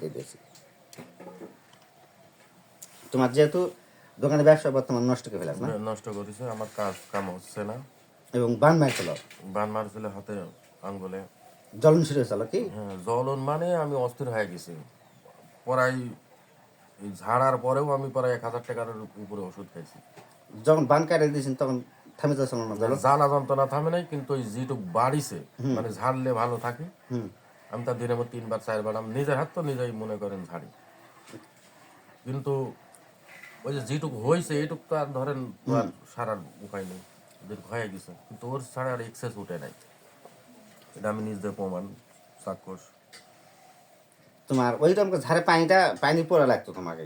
দিয়ে দিয়েছি তোমার যেহেতু দোকানে ব্যবসা বর্তমান নষ্ট করে ফেলাস না? নষ্ট করেছে আমার কাজ কাম হচ্ছে না। এবং বান মারছিল? বান মারছিল হাতে আঙ্গুলে। জ্বলন শুরু হয়েছিল কি? হ্যাঁ জ্বলন মানে আমি অস্থির হয়ে গেছি। ঝাড়ার পরেও আমি প্রায় এক হাজার টাকার উপরে ওষুধ খাইছি। যখন বান কাটে দিয়েছেন তখন থামে যাচ্ছিল না জ্বলন? জ্বালা যন্ত্রণা থামে নাই কিন্তু ওই যেটুক বাড়িছে। মানে ঝাড়লে ভালো থাকে। আমি তার দিনের মধ্যে তিনবার চারবার আমি নিজের হাত তো নিজেই মনে করেন ঝাড়ি। কিন্তু ওই যে যেটুকু হয়েছে এইটুক তো আর ধরেন সারার উপায় নেই দীর্ঘ হয়ে গেছে। কিন্তু ওর ছাড়া আর এক্সেস উঠে নাই। এটা আমি নিজেদের প্রমাণ চাক্ষুষ তোমার ওইরকম করে ঝাড়ে পানিটা পানি পড়া লাগতো তোমাকে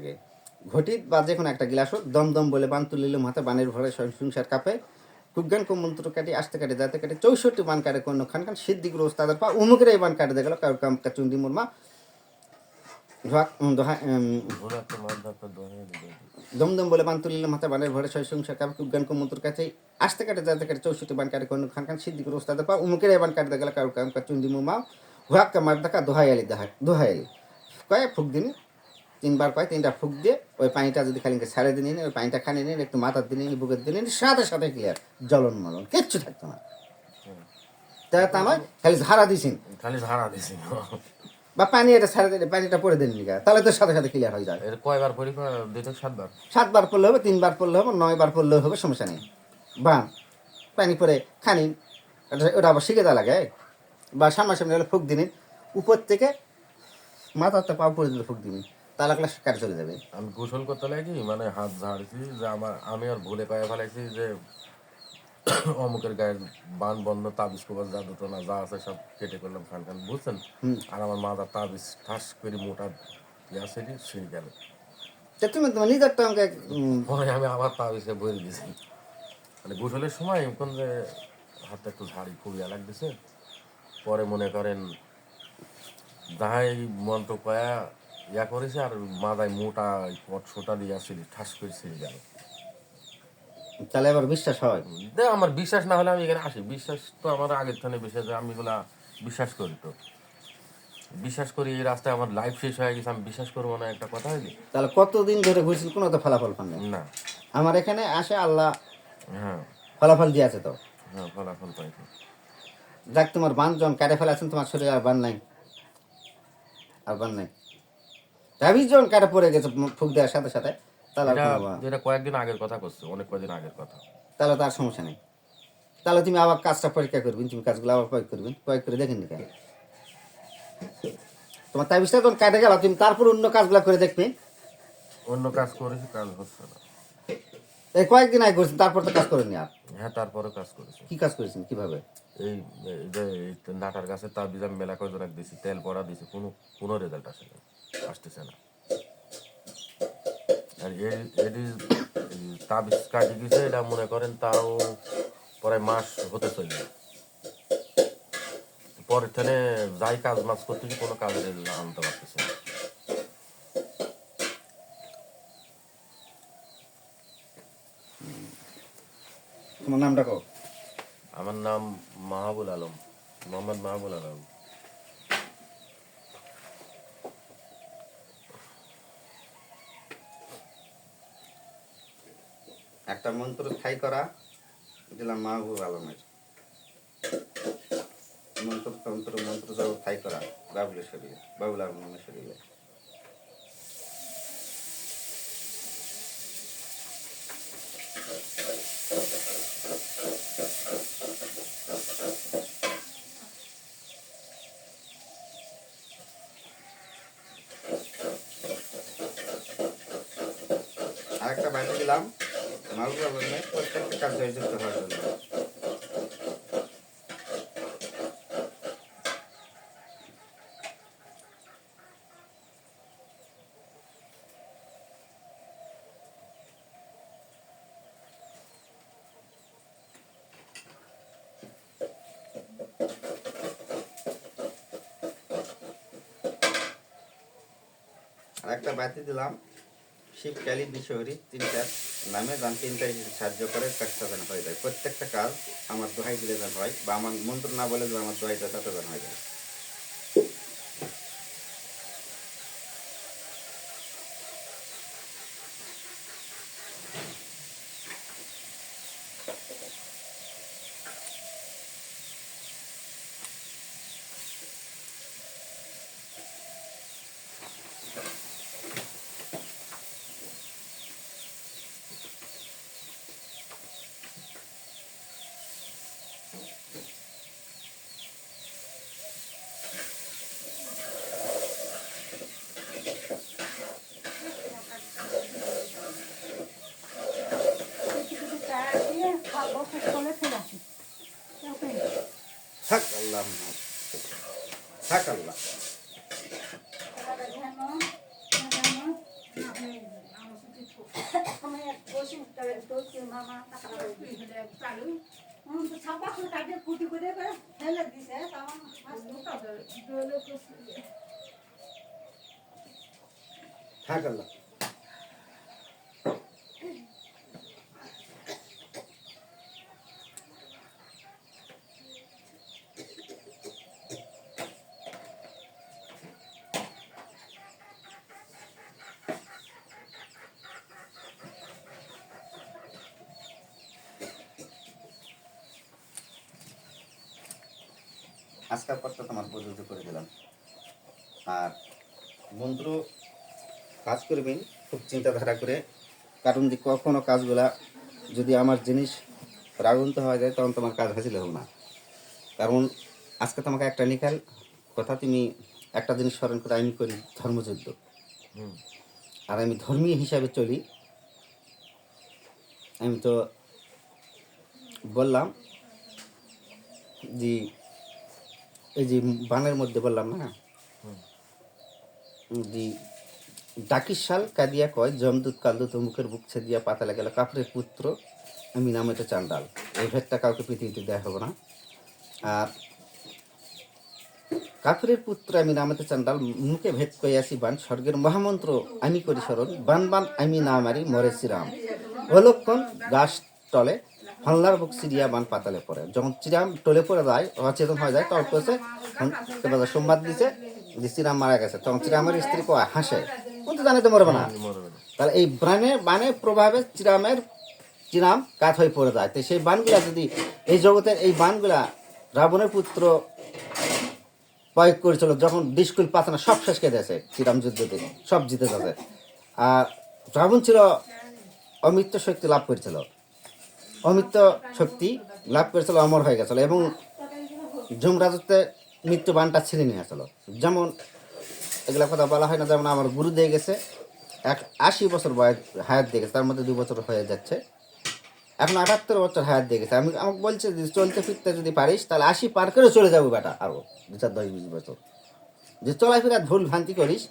ঘটিত বা যে কোনো একটা গিলাস হোক দম দম বলে বান তুলিলাম হাতে বানের ভরে সংসার কাপে। কুজ্ঞান কুমন্ত্র কাটি আসতে কাটে যাতে কাটে চৌষট্টি বান কাটে কোন খান খান সিদ্দিক রোজ তাদের পা উমুকের এই বান কাটে দেখল কারও কাম কাচুন্দি মুরমা দমদম বলে বান তুলিলাম হাতে বানের ভরে ছয় সংসার কাপে কুজ্ঞান কুমন্ত্র কাছে আসতে কাটে যাতে কাটে চৌষট্টি বান কাটে কোন খান খান সিদ্দিক রোজ তাদের পা উমুকের এই বান কাটে দেখল কারও কাম কাচুন্দি মুরমা হুয়াক কামার দেখা দোহাই আলি দোহাই আলি কয়ে ফুক দিন তিনবার কয় তিনটা ফুক দিয়ে ওই পানিটা যদি খালি ছাড়ে নিন ওই পানিটা খানি নিন একটু মাথার দিন বুকের দিন সাথে সাথে ক্লিয়ার জলন মলন কিচ্ছু থাকতো না। তা তা নয় খালি ঝাড়া দিছেন খালি ঝাড়া দিছি বা পানি এটা ছাড়ে দিলে পানিটা পরে দেন নিকা তাহলে তো সাথে সাথে ক্লিয়ার হয়ে যায়। এর কয়বার পরীক্ষা দুই থেকে সাতবার? সাতবার পড়লে হবে তিনবার পড়লে হবে নয়বার পড়লেও হবে সমস্যা নেই। বা পানি পরে খানিন ওটা- আবার শিখে দেওয়া লাগে বা সামনাসামনি হলে ফুক দিন উপর থেকে মাথাতে পা পরে দিলে ফুক দিন তাহলে ক্লাস কাটে চলে যাবে? আমি গোসল করতে লাগি মানে হাত ঝাড়ছি যে আমার আমি আর ভুলে কয়ে ফেলাইছি যে অমুকের গায়ের বান বন্ধ তাবিজ কোবাজ যা দুটো না যা আছে সব কেটে করলাম খান খান বুঝছেন? আর আমার মাথার তাবিজ ঠাস করে মোটা ইয়া সেটি ছিঁড়ে গেল। তুমি তোমার নিজেরটা আমাকে পরে আমি আবার তাবিজে বলে দিয়েছি। মানে গোসলের সময় কোন যে হাতটা একটু ঝাড়ি খুব ইয়া লাগতেছে। পরে মনে করেন যাহাই মন্ত্র কয়া ইয়া করেছে আর মাথায় মোটা পট সোটা দিয়ে আসছিল ঠাস করে ছিঁড়ে গেল তাহলে আবার বিশ্বাস হয়? দেখ আমার বিশ্বাস না হলে আমি এখানে আসি। বিশ্বাস তো আমার আগের থেকে বিশ্বাস আমি এগুলা বিশ্বাস করি তো। বিশ্বাস করি এই রাস্তায় আমার লাইফ শেষ হয়ে গেছে আমি বিশ্বাস করব না একটা কথা হয়নি? তাহলে কতদিন ধরে ঘুরছিল কোনো তো ফলাফল পান না। আমার এখানে আসে আল্লাহ। হ্যাঁ। ফলাফল দিয়ে আছে তো? হ্যাঁ ফলাফল পাইছি যাক তোমার বান যখন কাটে ফেলাছেন তোমার শরীরে আর বান নাই। আর বান নাই। তাবিজ যখন কাটে পড়ে গেছে ফুক দেওয়ার সাথে সাথে? তাহলে যেটা কয়েকদিন আগের কথা করছে অনেক কয়েকদিন আগের কথা। তাহলে তার সমস্যা নেই। তাহলে তুমি আবার কাজটা পরীক্ষা করবেন তুমি কাজগুলো আবার প্রয়োগ করবেন প্রয়োগ করে দেখেন কেন তোমার তাবিজটা যখন কাটে গেল তুমি তারপর অন্য কাজগুলো করে দেখবে। অন্য কাজ করেছি কাজ হচ্ছে না। এই কয়েকদিন আগে করছেন তারপর তো কাজ করেনি আর? হ্যাঁ তারপরে কাজ করেছি। কি কাজ করেছেন কীভাবে? এই যে নাটার গাছে তার বীজ আমি মেলা কয়েকজন দিয়েছি তেল পড়া দিয়েছি কোনো কোনো রেজাল্ট আসে না আসতেছে না। আর এটি তাবিজ কাটি দিছে এটা মনে করেন তাও পরে মাস হতে চলবে পরের থেকে যাই কাজ মাছ করতে কোনো রেজাল্ট আনতে পারতেছে না। তোমার নামটা কো আমার নাম মাহবুল আলম মোহাম্মদ মাহবুল আলম। একটা মন্ত্র ঠাই করা, দিলাম মাহবুব আলমের। মন্ত্র, তন্ত্র, মন্ত্র ঠাই করা বাবুলের শরীরে বাবুল আলমের শরীরে আরেকটা বাইরে দিলাম। মাহবুব আলমের প্রত্যেকটা কাজ জয়যুক্ত হওয়ার জন্য আরেকটা বাতি দিলাম। শিব কালী বিশ্বহরি তিনটা। নামে যান তিনটা সাহায্য করে কাজটা যেন হয়ে। যায় প্রত্যেকটা কাজ আমার দোহাই দিলে যেন হয় বা আমার মন্ত্র না বলে যে আমার দোহাই দেয় তাতে যেন হয়ে। যায় ওকে থাক আল্লাহ থাক আল্লাহ। থাক আল্লাহ। আজকাল পরটা তোমার প্রযোজ্য করে দিলাম। আর মন্ত্র কাজ করবেন খুব চিন্তাধারা করে। কারণ যে কখনো কাজগুলা যদি আমার জিনিস রাগন্ত হয়ে যায় তখন তোমার কাজ হাসিল হোক না। কারণ আজকে তোমাকে একটা নিকাল কথা তুমি একটা জিনিস স্মরণ করে আমি করি ধর্মযুদ্ধ। হুম। আর আমি ধর্মীয় হিসাবে চলি। আমি তো বললাম যে এই যে বানের মধ্যে বললাম না হুম। যে ডাকির শাল কাদিয়া কয় জমদুত কালদুত মুখের বুক ছেদিয়া পাতালে গেল কাপড়ের পুত্র আমি নাম এটা চান্ডাল। এই ভেদটা কাউকে পৃথিবীতে দেওয়া হবে না। আর কাফিরের পুত্র আমি নামেতে চান্ডাল মুখে ভেদ কইয়াছি বান স্বর্গের মহামন্ত্র আমি করি স্মরণ বান বান আমি না মারি মরে শ্রীরাম। অলক্ষণ গাছ টলে হল্লার বুক সিরিয়া বান পাতালে পড়ে। যখন শ্রীরাম টলে পড়ে যায় অচেতন হয়ে যায় তখন এবার সংবাদ দিছে যে শ্রীরাম মারা গেছে। তখন শ্রীরামের স্ত্রী কয় হাসে। কিন্তু জানে তো মরবে না। তাহলে এই বানে বানের প্রভাবে চিরামের চিরাম কাত হয়ে পড়ে যায়। তো সেই বানগুলা যদি এই জগতের এই বানগুলা রাবণের পুত্র প্রয়োগ করেছিল যখন ডিসকুল পাতানা সব শেষ করে দিয়েছে শ্রীরাম যুদ্ধতে সব জিতে যাবে। আর রাবণ ছিল অমৃত্য শক্তি লাভ করেছিল। অমৃত্য শক্তি লাভ করেছিল, অমর হয়ে গেছিল এবং যমরাজত্বে মৃত্যু বানটা ছিঁড়ে নিয়ে আসলো যেমন এগুলা কথা বলা হয় না, যেমন আমার গুরু দিয়ে গেছে, এক আশি বছর বয়স হায়াত দিয়ে গেছে, তার মধ্যে দুই বছর হয়ে যাচ্ছে। এখন আটাত্তর বছর হায়াত দিয়ে গেছে। আমি আমাকে বলছে যে, চলতে ফিরতে যদি পারিস, তাহলে আশি পার করে চলে যাব বেটা, আরও দু চার দশ বিশ বছর। যে চলাফেরা ভুল ভ্রান্তি করিস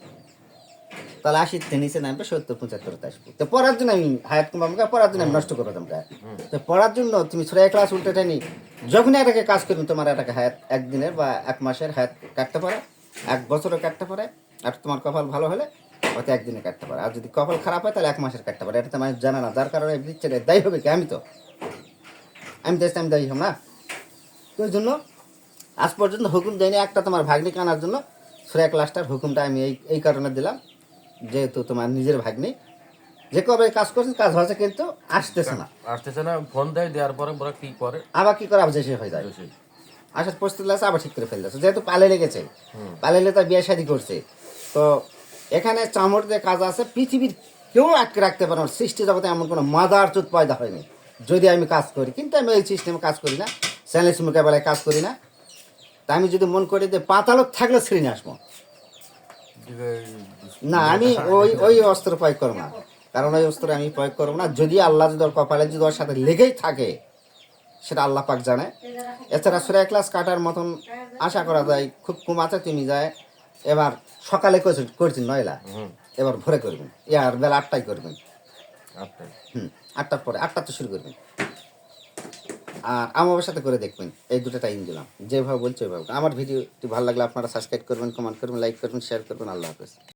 তাহলে আশিতে নিচে নামবে সত্তর পঁচাত্তরতে আসব। তো পড়ার জন্য আমি হায়াত কম আমাকে পড়ার জন্য আমি নষ্ট করব তোমাকে তো পড়ার জন্য তুমি ছয় ক্লাস উল্টে টেনি যখনই এটাকে কাজ করবে তোমার এটাকে হায়াত একদিনের বা এক মাসের হায়াত কাটতে পারে এক বছরও কাটতে পারে আর তোমার কপাল ভালো হলে হয়তো একদিনে কাটতে পারে। আর যদি কপাল খারাপ হয় তাহলে এক মাসের কাটতে পারে। এটা তো মানুষ জানে না যার কারণে দিচ্ছে দায়ী হবে কি? আমি তো। আমি দেশে আমি দায়ী হব না? তো ওই জন্য আজ পর্যন্ত হুকুম দেয়নি। একটা তোমার ভাগ্নি কানার জন্য সুরা ক্লাসটার হুকুমটা আমি এই এই কারণে দিলাম। যেহেতু তোমার নিজের ভাগ্নি যে কবে কাজ করছে কাজ হয়েছে কিন্তু আসতেছে না। আসতেছে না ফোন দেয় দেওয়ার পরে ওরা কি করে? আবার কি করে? আবার যে হয়ে যায়। আসার প্রস্তুত আছে আবার ঠিক করে ফেলতেছে যেহেতু পালে লেগেছে পালেলে তার বিয়ে শাদি করছে। তো এখানে চামড় দিয়ে কাজ আছে পৃথিবীর কেউ আটকে রাখতে পারে না। সৃষ্টি জগতে এমন কোনো মাদার চুত পয়দা হয়নি। যদি আমি কাজ করি কিন্তু আমি এই সিস্টেমে কাজ করি না চ্যালেঞ্জ মোকাবেলায় কাজ করি না। তা আমি যদি মন করি যে পাতালত থাকলে ছেড়ে নিয়ে আসব। না আমি ওই ওই অস্ত্র প্রয়োগ করব না। কারণ ওই অস্ত্র আমি প্রয়োগ করব না। যদি আল্লাহ যদি ওর কপালে যদি ওর সাথে লেগেই থাকে সেটা আল্লাহ পাক জানে। এছাড়া সুরা ক্লাস কাটার মতন আশা করা যায় খুব কম আছে তুমি যায় এবার সকালে করছেন করছেন নয়লা হুম। এবার ভোরে করবেন। ইয়ার বেলা আটটায় করবেন। হুম আটটার পরে আটটাতে শুরু করবেন। আর আমার সাথে করে দেখবেন। এই দুটো টাইম দিলাম। যেভাবে বলছে ওইভাবে। আমার ভিডিওটি ভালো লাগলে আপনারা সাবস্ক্রাইব করবেন কমেন্ট করবেন লাইক করবেন শেয়ার করবেন। আল্লাহ হাফেজ।